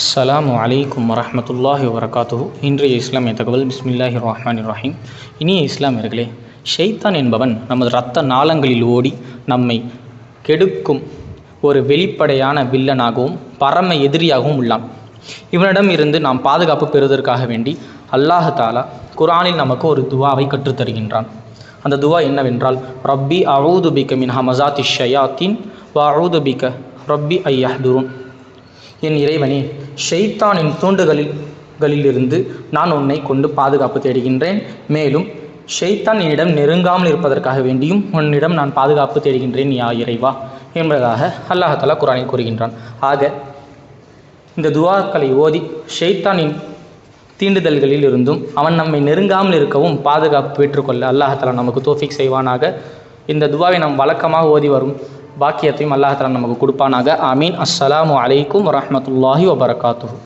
அஸ்ஸலாமு அலைக்கும் வரமத்துல்லாஹி வரகாத்துஹு இன்றைய இஸ்லாமிய தகவல் பிஸ்மில்லாஹி ரஹ்மான் ரஹீம். இனிய இஸ்லாமியர்களே ஷைத்தான் என்பவன் நமது இரத்த நாளங்களில் ஓடி நம்மை கெடுக்கும் ஒரு வெளிப்படையான வில்லனாகவும் பரம எதிரியாகவும் உள்ளான். இவனிடம் இருந்து நாம் பாதுகாப்பு பெறுவதற்காக வேண்டி அல்லாஹ் தாலா குர்ஆனில் நமக்கு ஒரு துவாவை கற்றுத்தருகின்றான் அந்த துவா என்னவென்றால் ரப்பி அவுதுபிக்க மின் ஹமசாத் இஷயாத்தின் வ அவுது பிக்க ரப்பி ஐயஹ்துருன் என் இறைவனே ஷெய்தானின் தூண்டுகளில் களிலிருந்து நான் உன்னை கொண்டு பாதுகாப்பு தேடுகின்றேன். மேலும் ஷெய்தான் என்னிடம் நெருங்காமல் இருப்பதற்காக வேண்டியும் உன்னிடம் நான் பாதுகாப்பு தேடுகின்றேன் யா இறைவா என்பதாக அல்லாஹலா குரானில் கூறுகின்றான். ஆக இந்த துவாக்களை ஓதி ஷெய்தானின் தீண்டுதல்களில் இருந்தும் அவன் நம்மை நெருங்காமல் இருக்கவும் பாதுகாப்பு பெற்றுக்கொள்ள அல்லாஹலா நமக்கு தோஃபிக் செய்வானாக. இந்த துவாவை நாம் வழக்கமாக ஓதி வரும் பாக்கியத்தையும் அல்லாஹாலா நமக்கு கொடுப்பானாக. ஆமீன். அஸ்ஸலாமு அலைக்கும் வரமத்துல்லாஹி வபரகாத்து